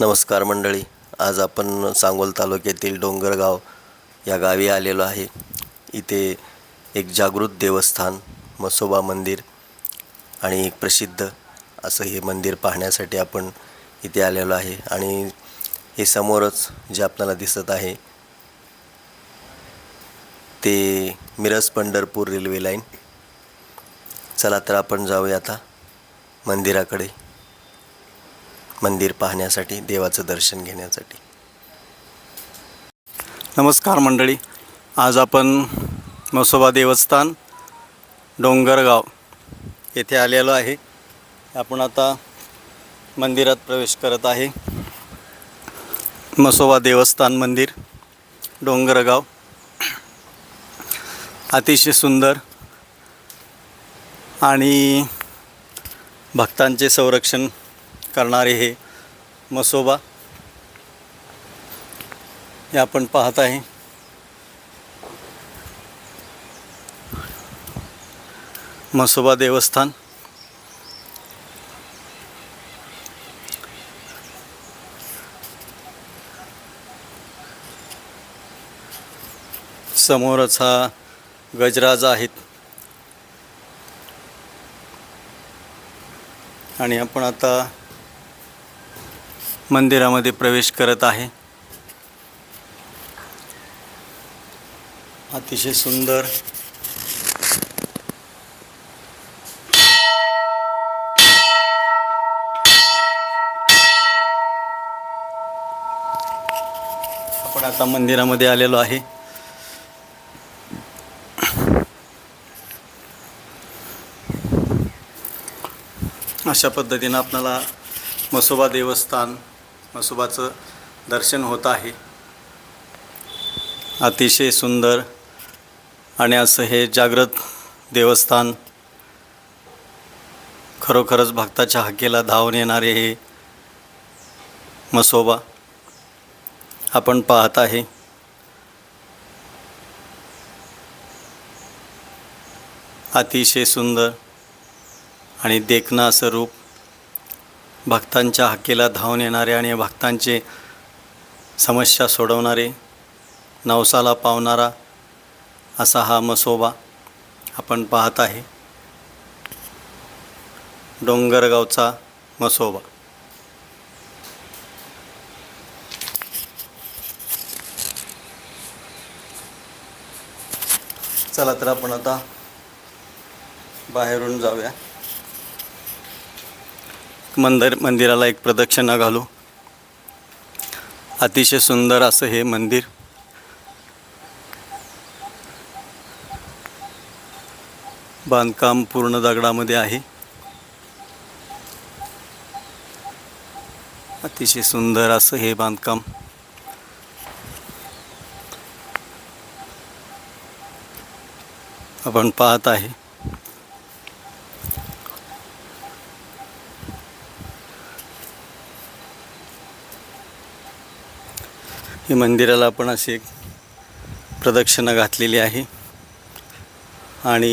नमस्कार मंडळी. आज आपण सांगोल तालुक्यातील डोंगरगाव या गावी आलेलो आहे. इथे एक जागृत देवस्थान मसोबा मंदिर आणि एक प्रसिद्ध असं हे मंदिर पाहण्यासाठी आपण इथे आलेलो आहे. आणि हे समोरच जे आपल्याला दिसत आहे ते मिरज पंढरपूर रेल्वे लाईन. चला तर आपण जाऊया आता मंदिराकडे. मंदिर पाहण्यासाठी देवाचं दर्शन घेण्यासाठी. नमस्कार मंडळी. आज आपण मसोबा देवस्थान डोंगरगाव येथे आलेलो आहे. आपण आता मंदिरात प्रवेश करत आहे. मसोबा देवस्थान मंदिर डोंगरगाव. अतिशय सुंदर आणि भक्तांचे संरक्षण करणारे हे मसोबा. हे आपण पाहत आहे. मसोबा देवस्थान. समोरच हा गजराज आहेत. आणि आपण आता मंदिरामध्ये प्रवेश करत आहे. अतिशय सुंदर. आपण आता मंदिरामध्ये आलेलो आहे. अशा पद्धतीनं आपल्याला मसोबा देवस्थान मसोबाचं दर्शन होत आहे. अतिशय सुंदर आणि असं हे जागृत देवस्थान खरोखरच भक्ताच्या हाकेला धावून येणारे हे मसोबा आपण पाहत आहे. अतिशय सुंदर आणि देखणं असं रूप भक्तांच्या हाकेला धावून येणारे आणि भक्तांचे समस्या सोडवणारे नवसाला पावणारा असा हा मसोबा आपण पाहत आहे. डोंगरगावचा मसोबा. चला तर आपण आता बाहेरून जाऊया. मंदिर मंदिराला एक प्रदक्षिणा घालू. अतिशय सुंदर असं हे मंदिर. बांधकाम पूर्ण दगडामध्ये आहे. अतिशय सुंदर असं हे बांधकाम. आपण पाहत आहे. ही मंदिराला आपण अशी एक प्रदक्षिणा घातलेली आहे. आणि